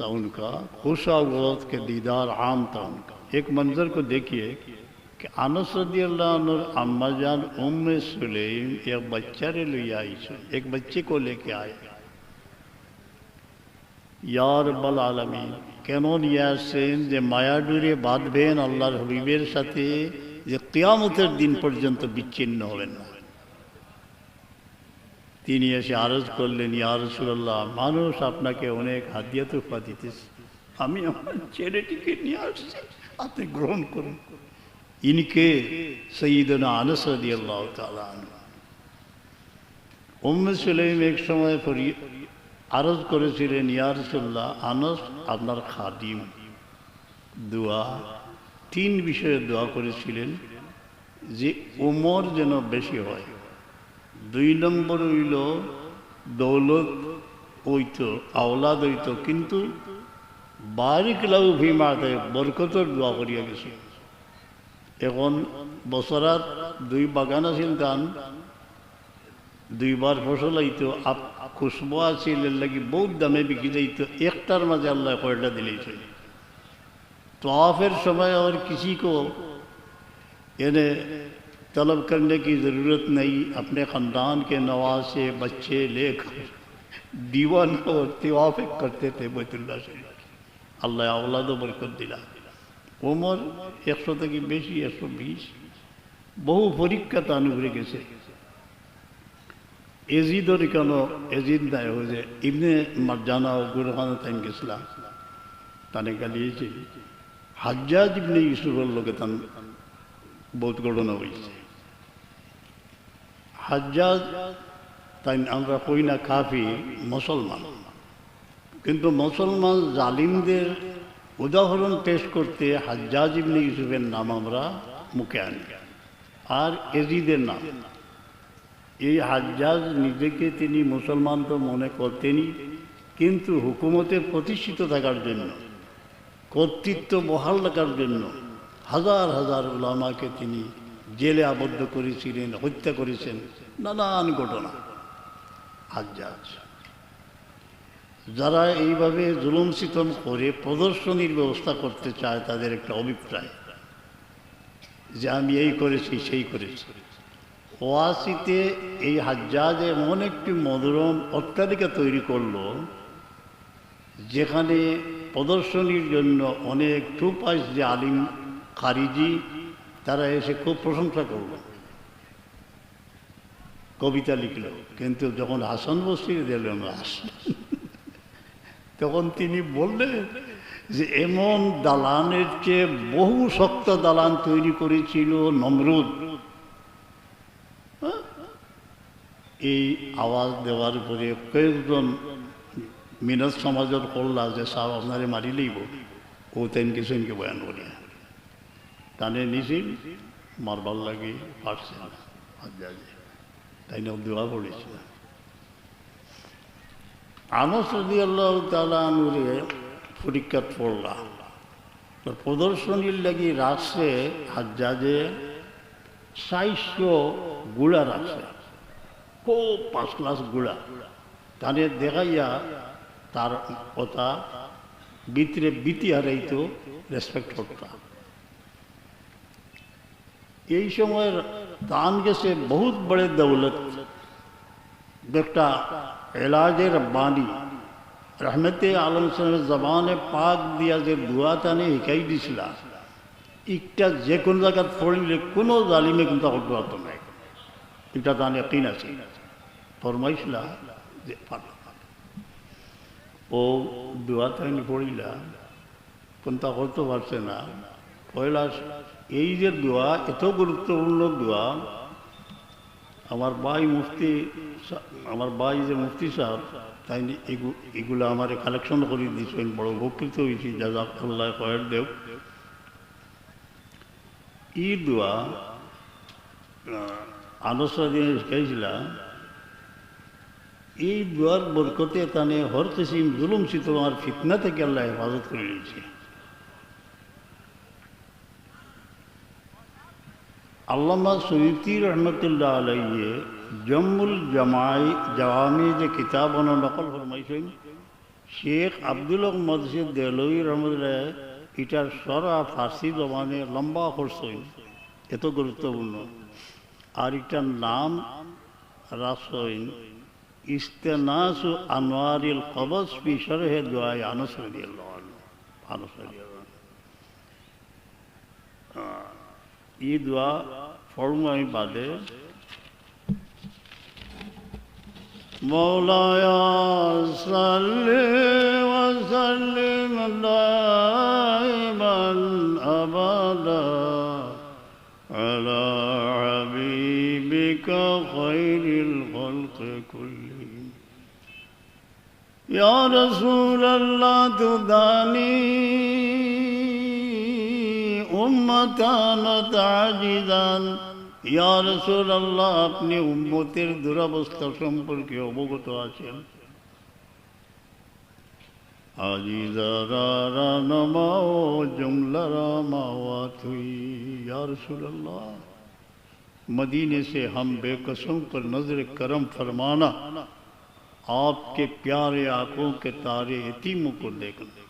تھا ان کا خوشا غلط کے دیدار عام تھا ان کا۔ ایک منظر کو دیکھیے کہ انس رضی اللہ عنہ اور اما جان، ام سلیم ایک بچہ لے لیا ایک بچے کو لے کے آئے۔ یا رب العالمین کنون یا سین حبیبیر মায়াডুরে বাঁধবেন قیامت دن پر جن تو দিন نہ ہوئے نہ ہوئے۔ তিনি এসে আরজ করলেন, ইয়া রসুল্লাহ মানুষ আপনাকে অনেক হাদিয়া তোফা দিতেছে। আমি আমার ছেলেটিকে নিয়ে আসছি, আপনি গ্রহণ করুন। ইনকে সঈদনা আনস রদি আল্লাহ তালা সুলাইম এক সময় আরজ করেছিলেন ইয়ারসুল্লাহ আনস আপনার খাদিম। দোয়া, তিন বিষয়ে দোয়া করেছিলেন যে ওমর যেন বেশি হয়। দুই নম্বর হইল দৌলত হইত, আওলাদ হইত, কিন্তু বারিক লাউ ভীমাতে বরকতর দোয়া করিয়া গেছে। এখন বছরাত দুই বাগান আছিল ধান দুইবার ফসল আইতো আপ খুশবু আছিল এর লাগি বহুত দামে বিকি যাইত, একটার মাঝে আল্লাহ কয়টা طلب کرنے کی ضرورت نہیں، اپنے خاندان کے نواز سے بچے لے کر دیوان کو توافق کرتے تھے بیت اللہ سے۔ اللہ اولاد و برکت دلا۔ عمر ایک سو تک بیشی، ایک سو بیس۔ بہو فریق کا تعلق رکھے سے۔ ایزید و رکانو ایزید نائے ہو جائے۔ ابن مرجانہ و گرخانہ تین کے سلا تانے کا لیے چھے حجاج ابن یوسف اللہ کے تن بہت گڑھونا ہوئی۔ سے হাজ্জাজ, তাই আমরা কই না কাফি, মুসলমান। কিন্তু মুসলমান জালিমদের উদাহরণ পেশ করতে হাজ্জাজ ইবনে ইউসুফের নাম আমরা মুখে আনি। আর এজিদের নাম। এই হাজ্জাজ নিজেকে তিনি মুসলমান তো মনে করতেনই, কিন্তু হুকুমতে প্রতিষ্ঠিত থাকার জন্য, কর্তৃত্ব বহাল রাখার জন্য হাজার হাজার ওলামাকে তিনি জেলে আবদ্ধ করেছিলেন, হত্যা করেছেন, নানান ঘটনা। হাজ্জাজ যারা এইভাবে জুলুম সিতম করে প্রদর্শনীর ব্যবস্থা করতে চায়, তাদের একটা অভিপ্রায় যে আমি এই করেছি, সেই করেছি। ওয়াসিতে এই হাজ্জাজ এমন একটি মনোরম অট্টালিকা তৈরি করল, যেখানে প্রদর্শনীর জন্য অনেক টুপাইস যে আলিম খারিজি তারা এসে খুব প্রশংসা করল। কবিতা লিখল, কিন্তু যখন হাসান বসিয়ে দিলেন তখন তিনি বললেন যে, এমন দালানের চেয়ে বহু শক্ত দালান তৈরি করেছিল নমরুদ। এই আওয়াজ দেওয়ার পরে কয়েকজন মিনত সমাজত করলা যে সাহ আপনারে মারি লইব ও তেন কিছু বয়ান করিয়া। টানে নিছিল মারবার লাগে পারছে না। তাই না দোয়া পড়েছে আনস রদি আল্লাহ তালুরে পরীক্ষা পড়লা। প্রদর্শনীর লাগি রাখছে হাজ্জাজে সাইশো গুড়া রাখছে। খুব পাঁচ ক্লাস গুড়া। তানে দেখাইয়া তার কথা ভিতরে বিতি হারাইতো রেসপেক্ট করতাম এই সময়ের দান গেছে বহুত বড় দৌলত। একটা এলাজে রব্বানি রহমতে আলম জবানে পাক দিয়া যে দোয়া তানে শিকাই দিছিল একটা যে কোনো জায়গাত পড়িলে কোনো জালিমে কিন্তু করতে পারতো না এটা তান একদিন আছে। ফরমাইছিলা যে ও দোয়া পড়িলা, কোনটা করতে পারছে না, পয়লা এই যে দোয়া, এত গুরুত্বপূর্ণ দোয়া, আমার ভাই মুফতি আমার ভাই যে মুফতি সাহেব তাই এগুলো আমার কালেকশন করে দিয়েছেন, বড় উপকৃত হয়েছি, জাজাকুল্লাহ কয়ের দেব ই দোয়া আনসা দিয়ে শিখাইছিলাম এই দোয়ার বরকতে তানে হর কিসিম জুলুম শীতল আর ফিতনা থেকে আল্লাহ হেফাজত করে নিয়েছে আল্লামা সৈয়দি রহমতুল্লাহ আলাইয়ে জম্মুল জামাই জাওয়ামি যে কিতাব নকল ফরমাইছেন, শেখ আব্দুল মসজিদ দেলই রহমদুল্লাহ এটার সরা ফার্সি জমানে লম্বা করছেন এত গুরুত্বপূর্ণ। আর এটার নাম রাসইন ইস্তেনাসু আনোয়ারিল কবস ফি শরহে দোয়াই আনস রাদিয়াল্লাহু আনহু। দোয়া পড়ব আমি বাদে مولاي صل وسلم دائما ابدا على حبيبك خير الخلق كلهم يا رسول الله تداني ثم كانت عاجزا۔ یا رسول اللہ اپনি উম্মতের দুরবস্থা সম্পর্কে অবগত আছেন আজিজারা নমাও জুমলারা মাওয়াতুই یا رسول اللہ، مدینے سے ہم بے قسم پر نظر کرم فرمانا، آپ کے پیارے آنکھوں کے تارے حتیموں کو دیکھنا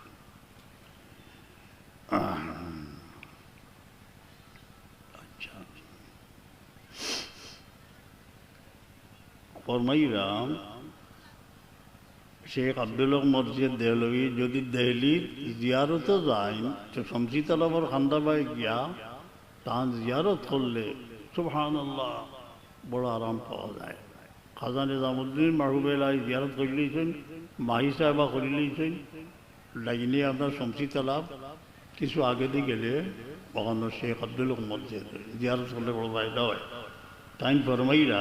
ফরমাইরাম শেখ আব্দুল হক মসজিদ দেহলভি যদি জিয়ারতও যায় তো শমসি তলবর খান্দাবাই গিয়া জিয়ারত করলে বড় আরাম পাওয়া যায়। খাজা নিজামুদ্দিন জিয়ারত মাহি সাহেবা আপনার শমসি তালাব, কিছু আগে দিয়ে গেলে ওখানে শেখ আব্দুল মসজিদ জিয়ারত করলে বড় ফায়দা হয়। তাই ফরমাইরা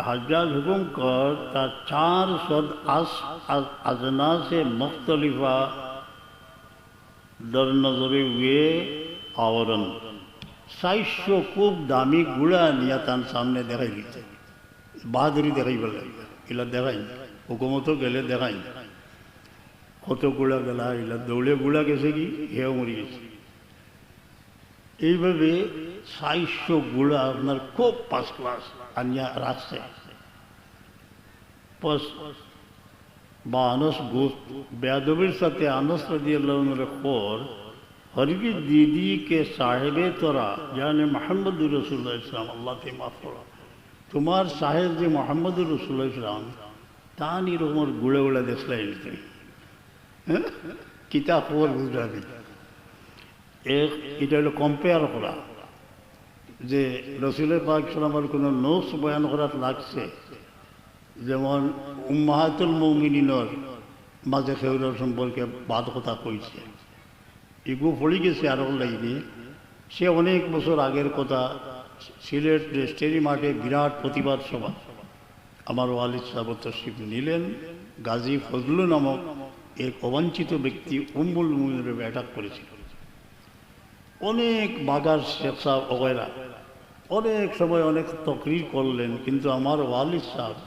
حجاز حکم کر تا چار سد اس ازنا سے مختلفہ در نظر ہوئے آورن۔ سائشو کوب دامی گڑا نیتان سامنے دکھائی لیتے بہادری دکھائی بل الا دکھائی حکومتوں کے لیے دکھائی কত গুলা গেলা এলা দৌড়ে গুলা গেছে ہے হেও بے سائش এইভাবে সাইশো গুলা کوب پاس کلاس۔ ہے আনিয়া রাখছে বা আনস গোস্ত বেয়াদবির সাথে আনস রাজিয়াল্লাহর খোর হরগি দিদি কে সাহেবে তোরা জানে মোহাম্মদুর রসুল্লাহ ইসলাম আল্লাহ তে মাফ করা তোমার সাহেব যে মোহাম্মদুর রসুল্লাহ ইসলাম তা নিরকমের গুড়ে গুড়া দেখলাই হ্যাঁ কিতাব খবর গুজরাটি এক এটা হলো কম্পেয়ার করা যে রসুলের পাক সালামার কোনো নোটস বয়ান করার লাগছে, যেমন উম্মাহাতুল মৌমিনিনর মাঝে খেউরার সম্পর্কে বাদ কথা কইছে। এগু পড়ে গেছে আরও লাইনে, সে অনেক বছর আগের কথা, সিলেট স্টেরি মাঠে বিরাট প্রতিবাদ সভা। আমার ওয়ালিদ সাহেব তশরিফ নিলেন, গাজী ফজলু নামক এক অবাঞ্ছিত ব্যক্তি উম্বুল মুমিনের অ্যাটাক করেছিল। অনেক বাগার শেখ ওগেরা অনেক সময় অনেক তকরির করলেন, কিন্তু আমার ওয়ালিদ সাহেব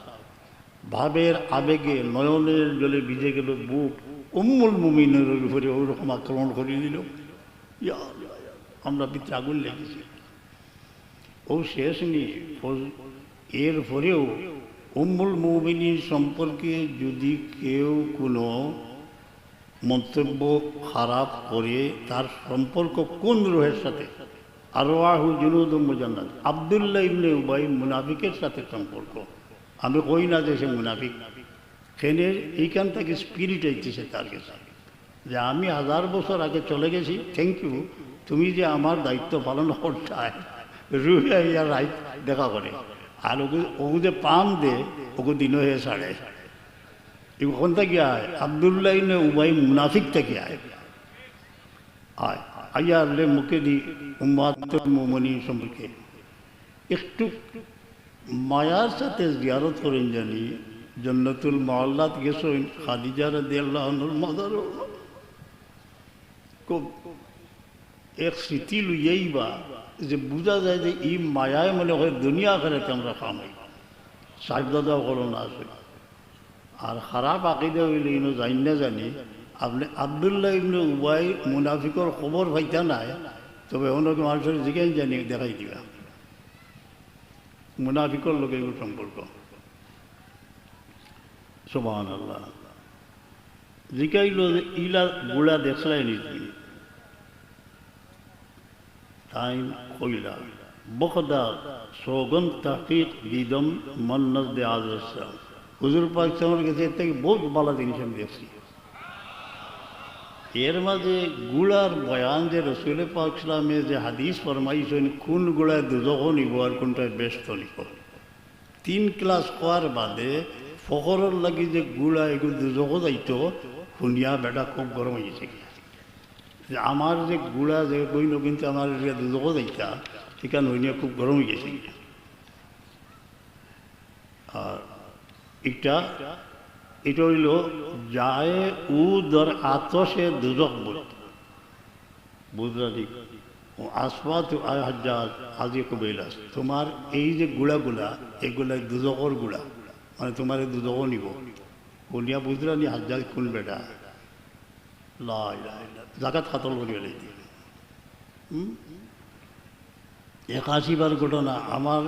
ভাবের আবেগে নয়নের জলে ভিজে গেল বুক, উম্মুল মুমিনের উপরে ওইরকম আক্রমণ করিয়ে দিল। আমরা ভিতরে আগুন লেগেছি। ও শেষ নিয়ে এর পরেও উম্মুল মুমিনীর সম্পর্কে যদি কেউ কোনো মন্তব্য খারাপ করে, তার সম্পর্ক কোন রোহের সাথে? আরওয়াহু জুনুদ মুজান্নাদ। আবদুল্লাহ ইবনে উবাই মুনাফিকের সাথে সম্পর্ক। আমি কই না যে সে মুনাফিক। সেনে এইখান থেকে স্পিরিট আইতেছে তার কাছে। যে আমি হাজার বছর আগে চলে গেছি থ্যাংক ইউ তুমি যে আমার দায়িত্ব পালন করতে রুহে ইয়ার রাইট দেখা করে। আর ওকে ওকে যে পাম দে, ওকে দিন হয়ে সাড়ে। ওখান থেকে আয়? আবদুল্লাহ ইবনে উবাই মুনাফিক থেকে আয়। আয়। আল্লে মুখে দি উম্মাতুল সম্পর্কে একটু মায়ার সাথে জিয়ারত করেন জানি জন্নতুল মহল্লাত গেছেন খাদিজা রাদি আল্লাহনুর মাদার খুব এক স্মৃতি লইয়েই বা যে বোঝা যায় যে ই মায়ায় মনে হয় দুনিয়া করে আমরা কামাই সাহেব দাদাও করো না আছে আর খারাপ আকিদে হইলে ইনো জানি না জানি আপনি আবদুল্লাহ ইবনে উবাই মুনাফিকর খবর পাইতা নাই, তবে অনেক মানুষের জিজ্ঞেস জানি, দেখাই দিবা। মুনাফিকর লোকের সম্পর্ক। সোবান আল্লাহ জিকাইল ইলা গুড়া দেখলাই নি তুমি তাই কইলা, বকদা সৌগন তাকিক দিদম মন্নস দে আজম হুজুর পাক আমার কাছে থেকে বহুত ভালো জিনিস আমি দেখছি। এর মাঝে গুড়ার বয়ান যে রসুল পাক ইসলামে যে হাদিস ফরমাইছেন, কোন গুড়ায় দুজক নিব আর কোনটায় ব্যস্ত নিব? তিন ক্লাস হওয়ার বাদে ফকরের লাগি যে গুড়া এগুলো দুজক যাইতো, শুনিয়া বেটা খুব গরম হয়েছে যে আমার যে গুড়া যে কইল কিন্তু আমার দুজক যাইতা সেখানে হইনিয়া খুব গরম হয়ে গেছে আর এটা এটা হইল যায় উ দর আতসে দুজক বুঝ বুঝলি ও তো হাজার আজি কবিলাস তোমার এই যে গুড়াগুলা, এগুলা দুজকর গুড়া মানে তোমার এই দুজক নিব বলিয়া বুঝলানি হাজার কোন বেটা? লাই জাগাত কাতল করি গেলে একাশিবার ঘটনা। আমার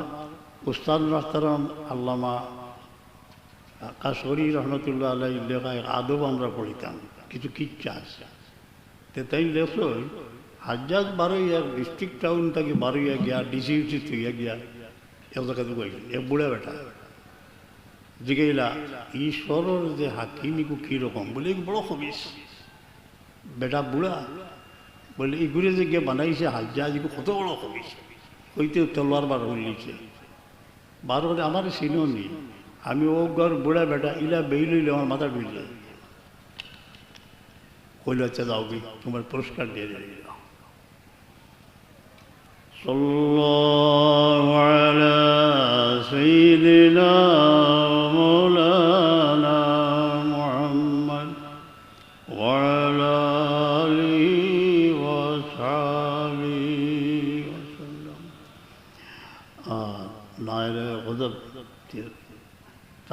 উস্তাদ রাস্তারাম আল্লামা কাশরি রহমতুল্লাহ আল্লাহ লেখায় আদব আমরা পড়িতাম, কিছু কিচ্ছা আছে। তে তাই লেখল হাজার বারোইয়া ডিস্ট্রিক্ট টাউন থেকে বারোইয়া গিয়া ডিসি উচিত হইয়া গিয়া, এক জায়গাতে কইল এক বুড়া বেটা। জিগাইলা, ঈশ্বরের যে হাকিমিকু কীরকম বলে বড় খবিস। বেটা বুড়া বলে এগুলো যে গিয়ে বানাইছে হাজার এগুলো কত বড় খবিস? হইতে তলোয়ার বার হইছে বার হলে আমার চিনো নি আমি ও ঘর বুড়া বেটা, ইলা বেই লইলে আমার মাথা ঢুকলে কইল আচ্ছা দাও তোমার পুরস্কার দিয়ে দিল সাল্লাল্লাহু আলা সাইয়্যিদিনা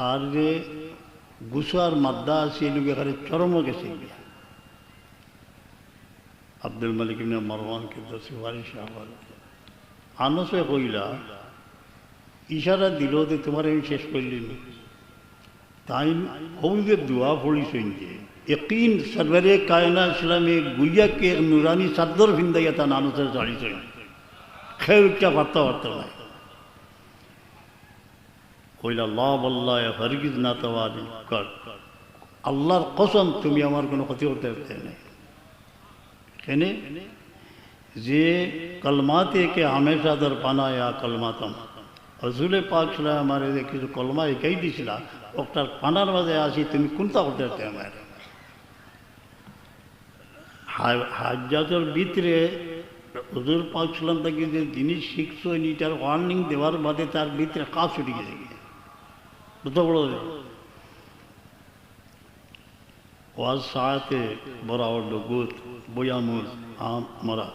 তার যে গুসার মাদ্দা আছে এগুলো এখানে চরম গেছে গিয়া। আব্দুল মালিক ইবনে মারওয়ানকে তো সিফারিশ আবার আনসে কইলা, ইশারা দিল যে তোমার আমি শেষ করলিনি তাই হৌদের দোয়া পড়িছেন যে, একদিন সরবরে কায়না ইসলামে গুইয়াকে নুরানি চাদর ভিন্দাইয়া তা নানুসের চাড়িছেন খেয়ে উঠটা পারতে পারতে নাই। কইলা বল্লাহ হরগিজ না তওয়ারি কর। আল্লাহর কসম তুমি আমার কোনো ক্ষতি করতে পারতে নাই কেনে? যে কলমাতে কে হামেশা দর পানায়া কলমাতম। হজুলে পাক সালাম আমার কিছু কলমা একাই দিছিল ওটার পানার মাঝে আসি, তুমি কোনটা করতে পারতে আমার? হাজার ভিতরে হজুর পাক সালাম থেকে যে জিনিস শিখছো এটার ওয়ার্নিং দেওয়ার বাদে তার ভিতরে কাজ ছুটি গেছে। কত বড় ওয়াজ সাহাতে বরাবর গুত বয়ামুল মরা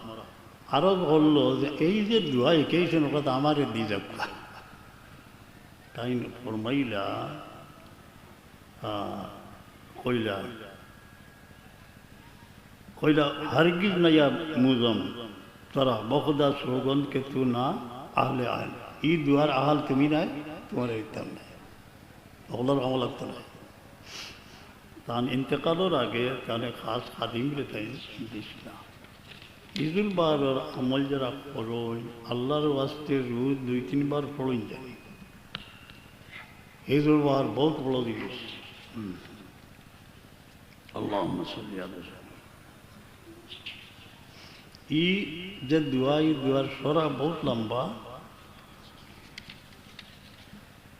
আরও বলল যে এই যে দোয়া একেইছেন কথা আমারে দি যাক তাই ফরমাইলা কইলা কইলা হরগিজ নয়া মুজম তোরা বখদা সোগন কে তু না আহলে আহল ই দুয়ার আহাল তুমি নাই তোমার ইতাম নাই ওগুলোর আমল লাগতো না। তান ইন্তেকালের আগে তাহলে খাস খাদিম তাই দিছিলাম ঈদুল বারের আমল যারা পড়ই আল্লাহর ওয়াস্তে রোজ দুই, তিনবার পড়ই জানি ঈদুল বার বহুত বড় জিনিস। আল্লাহ ই যে দোয়া এই দোয়ার সরা বহুত লম্বা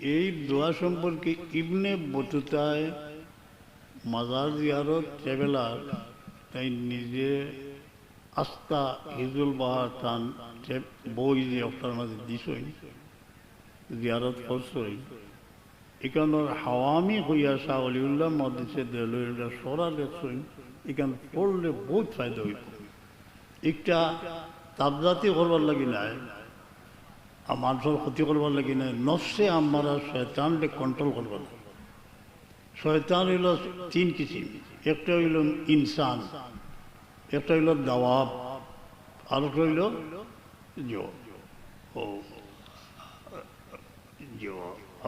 এই দোয়া সম্পর্কে ইবনে বতুতায় মাজার জিয়ারত ট্রেভেলার তাই নিজে আস্তা হিজুল বাহার ট্রে- বই যে আপনার মাঝে দিছই, জিয়ারত করছই। এখানের হাওয়ামি হইয়া শাহ অলিউল্লাহ মধ্যে দেলুল্লাহ সরা লেখছই এখান পড়লে বহুত ফায়দা হইব। একটা তাবজাতি করবার লাগি নাই। আর মানুষের ক্ষতি করবার লাগি নাই। নফসে আমরা শয়তানকে কন্ট্রোল করবার লাগে। শয়তান হইল তিন কিসিম একটা হইল ইনসান একটা হইল দাওয়াব আর একটা হইল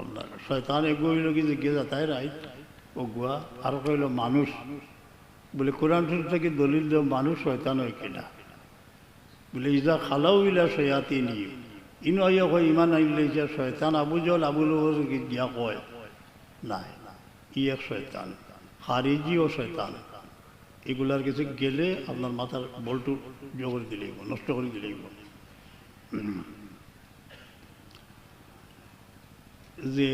আপনার শয়তান এগো হইল কিন্তু গেজা তাই রাই ও গুয়া আর একটা হইল মানুষ। বলে কোরআন থেকে দলিল দেওয়া মানুষ শয়তান হয় কিনা। বলে ইজা খালাও ইলা শয়াতি নিয়ে ইনো আইয়া কয় ইমান আইলে যে শয়তান আবু জল আবুল গিয়া কয়, নাই ই এক শয়তান খারিজি ও শয়তান। এগুলার কাছে গেলে আপনার মাথার বলটু জো করে দিলেই নষ্ট করে দিলেই যে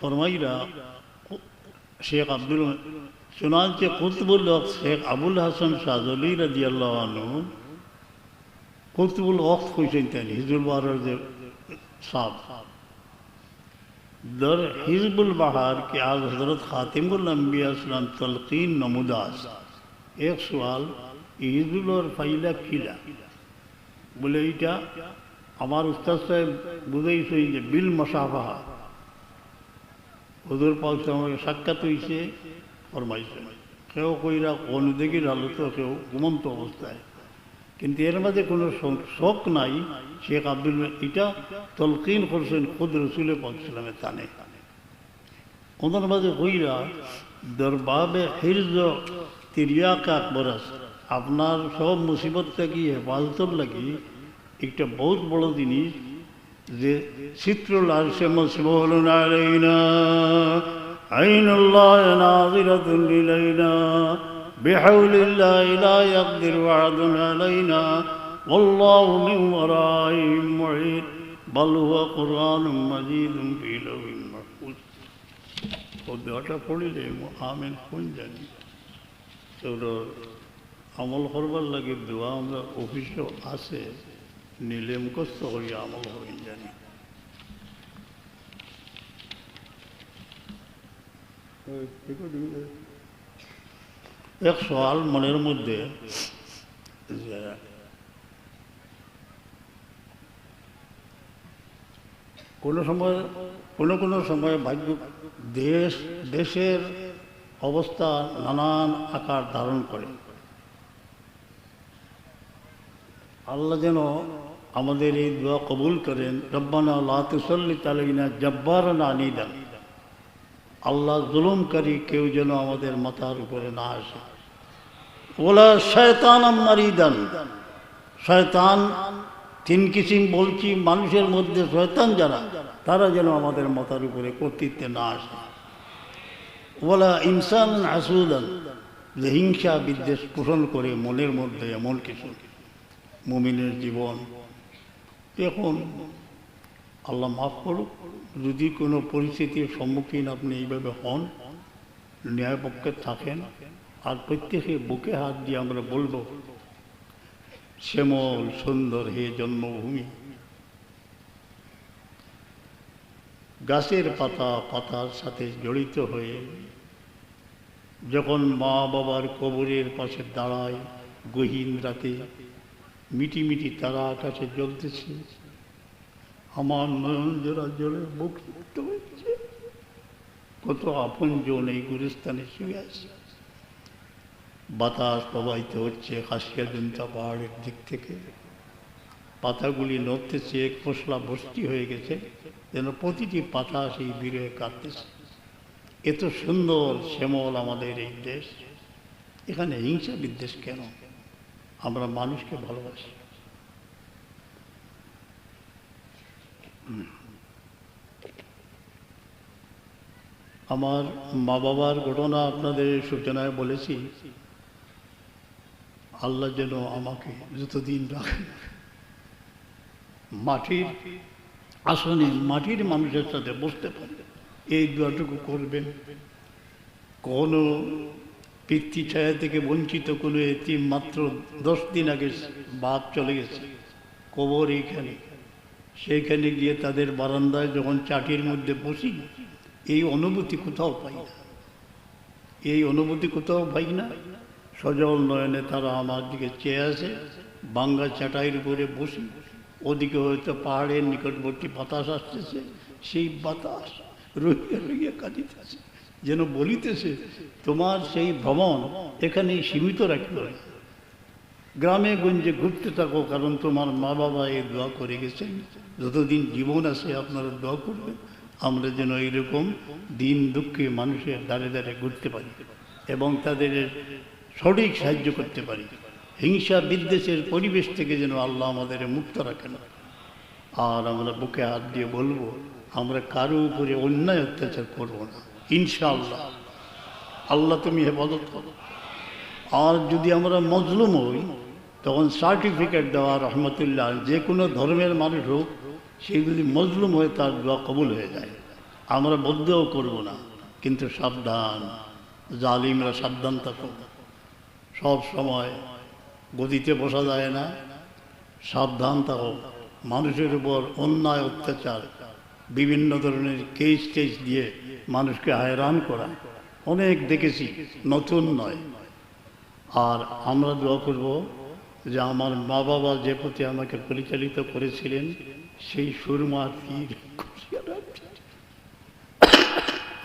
ফরমাইরা শেখ আব্দুল চুনাঞ্চে কুতবুল শেখ আবুল হাসান শাহজলি রাজি আল্লাহ কর্তুবুল ওয়াক্ত কইছেন তাই হিজবুল বাহারের যে সাপ در حزب البہار کے آج حضرت خاتم الانبیاء السلام تلقین نموداز ایک سوال حزب الور فائلہ کیلا বলে এইটা আমার উস্তাদ সাহেব বুঝাইছে যে বিল মশাফাহা ওদের পাশে আমাকে সাক্ষাৎ হয়েছে ফরমাইছে কেউ কইরা অনুদেগীর আলোচনা কেউ ঘুমন্ত অবস্থায় কিন্তু এর মাঝে কোনো শোক নাই। শেখ আব্দুল এটা তলকিন করছেন খুদ রসুল পাকসালামের তানে ওনার মাঝে হইরা দরবাবে হিরজ তিরিয়াকে আকবর আপনার সব মুসিবত থেকে হেফাজতর লাগি একটা বহুত বড় জিনিস যে চিত্র লাল সে মসমহল আইন আল্লাহ بحول الله لا يقدر وعد علينا والله من ورائهم معيد بل هو قرآن مجيد في لوح محفوظ ও দেওয়াটা পড়িলে আমেন কোন জানি তো আমল করবার লাগে দোয়া আমরা অফিসও আছে নিলে মুখস্থ করি আমল হবেন জানি এক সওয়াল মনের মধ্যে যে কোনো সময়, কোনো কোনো সময় ভাগ্য দেশ, দেশের অবস্থা নানান আকার ধারণ করে। আল্লাহ যেন আমাদের এই দোয়া কবুল করেন। রব্বানা লাতুসল্লি তালিনা জব্বার না আনিদান। আল্লাহ জুলুমকারী কেউ যেন আমাদের মাথার উপরে না আসে। ওলা শয়তান মারিদান। শয়তান, তিন কিসিম বলছি, মানুষের মধ্যে শয়তান যারা, তারা যেন আমাদের মাথার উপরে কর্তৃত্বে না আসে। ওলা ইনসান হাসুদান যে হিংসা বিদ্বেষ পোষণ করে মনের মধ্যে এমন কিছু। মুমিনের জীবন। এখন আল্লাহ মাফ করুক যদি কোনো পরিস্থিতির সম্মুখীন আপনি এইভাবে হন, ন্যায়পক্ষে থাকেন, আর প্রত্যেকে বুকে হাত দিয়ে আমরা বলব, শ্যামল সুন্দর হে জন্মভূমি। গাছের পাতা পাতার সাথে জড়িত হয়ে যখন মা বাবার কবরের পাশে দাঁড়ায় গহীন রাতে মিটি মিটি তারা আকাশে জ্বলতেছে আমার নয়ন জোড়া জলে সিক্ত হয়েছে। কত আপন জন এই গুরুস্থানে শুয়ে আছে। বাতাস প্রবাহিত হচ্ছে খাসিয়াজন্তা পাহাড়ের দিক থেকে। পাতাগুলি নড়তেছে খোসলা বস্তি হয়ে গেছে, যেন প্রতিটি পাতা সেই বিরহে কাঁদতেছে এত সুন্দর শ্যামল আমাদের এই দেশ। এখানে হিংসা বিদ্বেষ কেন? আমরা মানুষকে ভালোবাসি। আমার মা বাবার ঘটনা আপনাদের সূচনায় বলেছি। আল্লাহ যেন আমাকে যতদিন রাখেন, মাটির আসনে মাটির মানুষের সাথে বসতে পারে এই দোয়াটুকু করবেন। কোনো পিতৃ ছায়া থেকে বঞ্চিত কোনো এটি মাত্র দশ দিন আগে বাপ চলে গেছে। কবর এইখানে। সেইখানে গিয়ে তাদের বারান্দায় যখন চাটির মধ্যে বসি, এই অনুভূতি কোথাও পাই না। এই অনুভূতি কোথাও পাই না। সজল নয়নে তারা আমার দিকে চেয়ে আসে, বাঙ্গা চাটাইয়ের উপরে বসি। ওদিকে হয়তো পাহাড়ের নিকটবর্তী বাতাস আসতেছে, সেই বাতাস রহিয়া রহিয়া কাটিতেছে যেন বলিতেছে, তোমার সেই ভ্রমণ এখানেই সীমিত রাখবে না। গ্রামে গঞ্জে ঘুরতে থাকো, কারণ তোমার মা বাবা এই দোয়া করে গেছেন। যতদিন জীবন আছে আপনারা দোয়া করবেন, আমরা যেন এইরকম দিন দুঃখে মানুষের দাঁড়ে দাঁড়ে ঘুরতে পারি এবং তাদের সঠিক সাহায্য করতে পারি। হিংসা বিদ্বেষের পরিবেশ থেকে যেন আল্লাহ আমাদের মুক্ত রাখেন। আর আমরা বুকে হাত দিয়ে বলব, আমরা কারও উপরে অন্যায় অত্যাচার করব না। ইনশাআল্লাহ। আল্লাহ তুমি হেফাজত করো। আর যদি আমরা মজলুম হই তখন সার্টিফিকেট দেওয়া, রহমতুল্লাহ, যে কোনো ধর্মের মানুষ হোক, সে যদি মজলুম হয়ে তার দোয়া কবুল হয়ে যায়। আমরা বদ্ধও করব না, কিন্তু সাবধান, জালিমরা সাবধান থাকুন সব সময় গদিতে বসা যায় না, সাবধান থাকো। মানুষের উপর অন্যায়, অত্যাচার, বিভিন্ন ধরনের কেস টেস দিয়ে মানুষকে হয়রান করা, অনেক দেখেছি, নতুন নয়। আর আমরা দোয়া করব যে আমার মা বাবা যে প্রতি আমাকে পরিচালিত করেছিলেন, সেই সুরমা তীর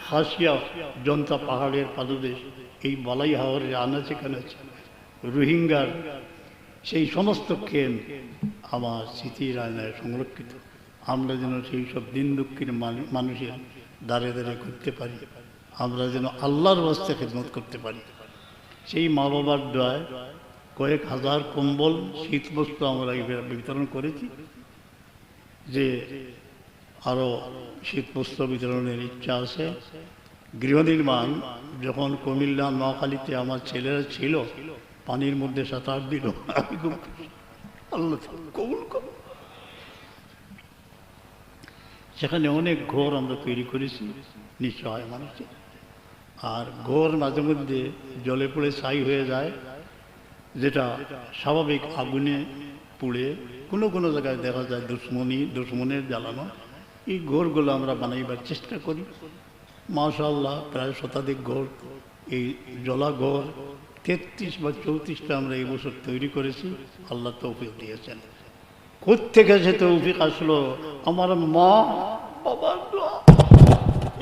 হাসিয়া জনতা পাহাড়ের পাদদেশ, এই বালাই হাওয়ারের আনাচে কানাচে রোহিঙ্গার, সেই সমস্ত কেন আমার স্মৃতি আয়নায় সংরক্ষিত। আমরা যেন সেই সব দিন দুঃখের মানু- মানুষের দাঁড়ে দাঁড়ে করতে পারি। আমরা যেন আল্লাহর বাস্তে খেদমত করতে পারি। সেই মা বাবার দোয়ায় কয়েক হাজার কম্বল শীত বস্তু আমরা বিতরণ করেছি যে আরও শীত বস্ত্র বিতরণের ইচ্ছা আছে। গৃহ নির্মাণ যখন কুমিল্লা, নোয়াখালীতে আমার ছেলেরা ছিল, পানির মধ্যে সাঁতার দিল। আমি খুব আল্লাহ কবুল করো সেখানে অনেক ঘর আমরা তৈরি করেছি, নিশ্চয় মানুষের। আর ঘর মাঝে মধ্যে জলে পড়ে ছাই হয়ে যায়। যেটা স্বাভাবিক আগুনে পুড়ে কোনো কোনো জায়গায় দেখা যায় দুশ্মনী, দুশ্মনের জ্বালানো। এই ঘরগুলো আমরা বানাইবার চেষ্টা করি। মাশাল্লাহ প্রায় শতাধিক ঘর এই জলা ঘর তেত্রিশ বা চৌত্রিশটা আমরা এই বছর তৈরি করেছি। আল্লাহ তৌফিক দিয়েছেন। কোথেকে সে তৌফিক আসলো? আমার মা বাবার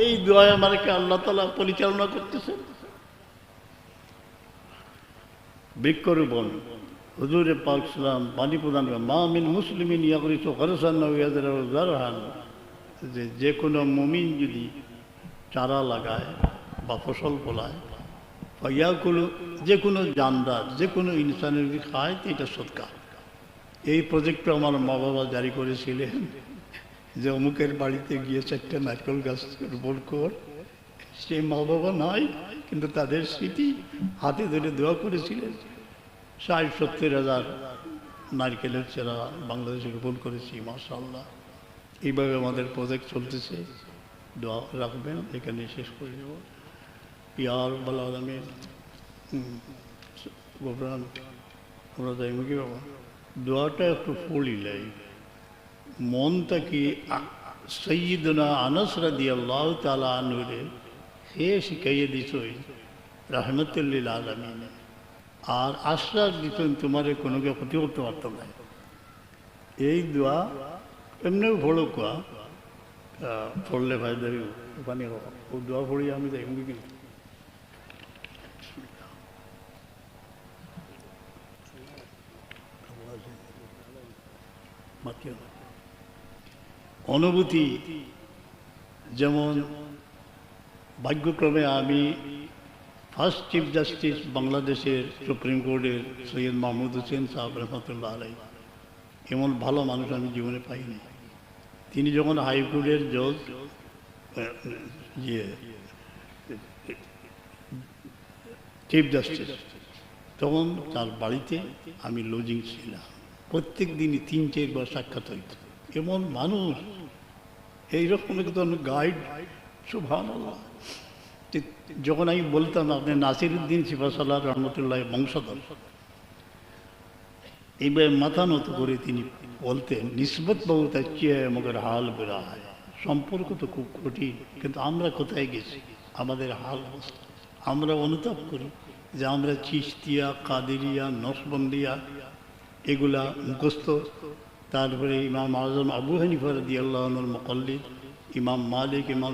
এই দোয়ায় আমাকে আল্লাহ তালা পরিচালনা করতেছেন। বৃক্ষরোপণ হুজুরে পাক সালাম পানি প্রদান মা মিন মুসলিমিন ইয়াকরিত খরসান জারহান। যে যে কোনো মুমিন যদি চারা লাগায় বা ফসল ফলায় বা ইয়াকুলো যে কোনো জানদার, যে কোনো ইনসানের যদি খায়, তো এটা সৎকার এই প্রজেক্টটা আমার মা বাবা জারি করেছিলেন যে, অমুকের বাড়িতে গিয়ে চারটে নারকেল গাছ রোপণ কর। সে মা বাবা নাই, কিন্তু তাদের স্মৃতি হাতে ধরে দোয়া করেছিলেন। ষাট সত্তর হাজার নারকেলের চেরা বাংলাদেশে রোপণ করেছি মাশাল্লাহ এইভাবে আমাদের প্রজেক্ট চলতেছে। দোয়া রাখবেন এখানে শেষ করে দেব। ইয়ার বলা আমি গোবরান আমরা যাইব কি বাবা, দোয়াটা একটু পড়িলাই মনটা কি সৈয়দনা আনস রাদি আল্লাহ তালা আনুরে হে শিখাইয়ে দিছই রহমতুল্লিল আলমিনে। আর আশ্বাস দিতেন, তোমার কোনো কেউ ক্ষতি করতে পারতাম না। এই দোয়া এমনিও ভোলো কোয়া। পড়লে ভাই দেবী ওখানে ও দোয়া পড়ি আমি দেখব কি অনুভূতি যেমন ভাগ্যক্রমে আমি ফার্স্ট চিফ জাস্টিস বাংলাদেশের সুপ্রিম কোর্টের সৈয়দ মাহমুদ হোসেন সাহেব, রহমতুল্লাহ আলাই এমন ভালো মানুষ আমি জীবনে পাইনি। তিনি যখন হাইকোর্টের জজ ইয়ে চিফ জাস্টিস তখন তার বাড়িতে আমি লজিং ছিলাম। প্রত্যেক দিনই তিন চারবার সাক্ষাৎ হইত। এমন মানুষ, এইরকম একজন গাইড সুভান যখন আমি বলতাম আপনি নাসিরুদ্দিন সিফাসাল্লাহ রহমতুল্লাহ বংশধর এইভাবে মাথা নত করে তিনি বলতেন, নিসবত বহুত আচ্ছিয়ে মগর হাল বেড়া হয়। সম্পর্ক তো খুব কঠিন, কিন্তু আমরা কোথায় গেছি? আমাদের হাল আমরা অনুতাপ করি যে আমরা চিস্তিয়া কাদেরিয়া, নসবন্দিয়া এগুলা মুখস্থ। তারপরে ইমাম আজম আবু হানিফা রদি আল্লাহর মকল্লিদ, ইমাম মালিক, ইমাম